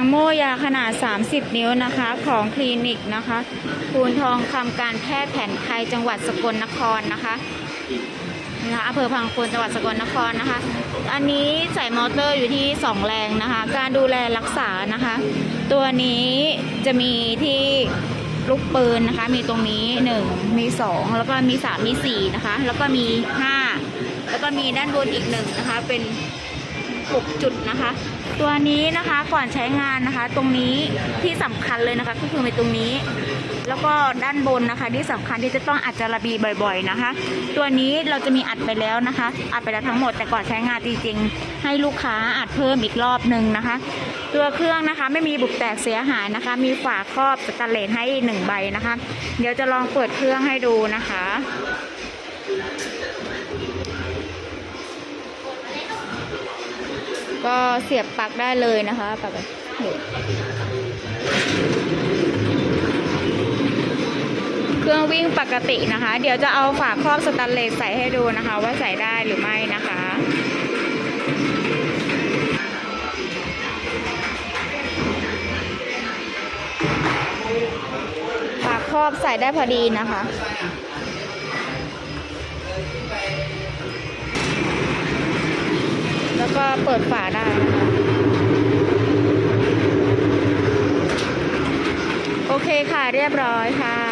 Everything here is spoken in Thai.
างโม่ยาขนาด 30 นิ้วนะคะ ของคลินิกนะคะภูนทองคำการแพทย์แผนไทยจังหวัดสกลนครนะคะนะคะอำเภอพังโคนจังหวัดสกลนครนะคะ อันนี้ใส่มอเตอร์อยู่ที่ 2 แรงนะคะ การดูแลรักษานะคะ ตัวนี้จะมีที่ลูกปืนนะคะ มีตรงนี้ 1 มี 2 แล้วก็มี 3 มี 4 นะคะ แล้วก็มี 5 แล้วก็มีด้านบนอีกหนึ่งนะคะ เป็น 6 จุดนะคะ ตัวนี้นะคะก่อนใช้งานนะคะ ตรงนี้ที่สำคัญเลยนะคะ ก็คือในตรงนี้ แล้วก็ด้านบนนะคะ ที่สำคัญที่จะต้องอัดจารบีบ่อย ๆนะคะ ตัวนี้เราจะมีอัดไปแล้วนะคะ อัดไปแล้วทั้งหมดแต่ก่อนใช้งานจริงๆให้ลูกค้าอัดเพิ่มอีกรอบหนึ่งนะคะ ตัวเครื่องนะคะไม่มีบุบแตกเสียหายนะคะ มีฝาครอบสแตนเลสให้หนึ่งใบนะคะ เดี๋ยวจะลองเปิดเครื่องให้ดูนะคะ ก็เสียบปลั๊กได้เลยนะคะปลั๊กเครื่องวิ่งปกตินะคะ เดี๋ยวจะเอาฝาครอบสแตนเลสใส่ให้ดูนะคะ ว่าใส่ได้หรือไม่นะคะฝาครอบใส่ได้พอดีนะคะ วก็เปิดฝาได้นะคะโอเคค่ะเรียบร้อยค่ะ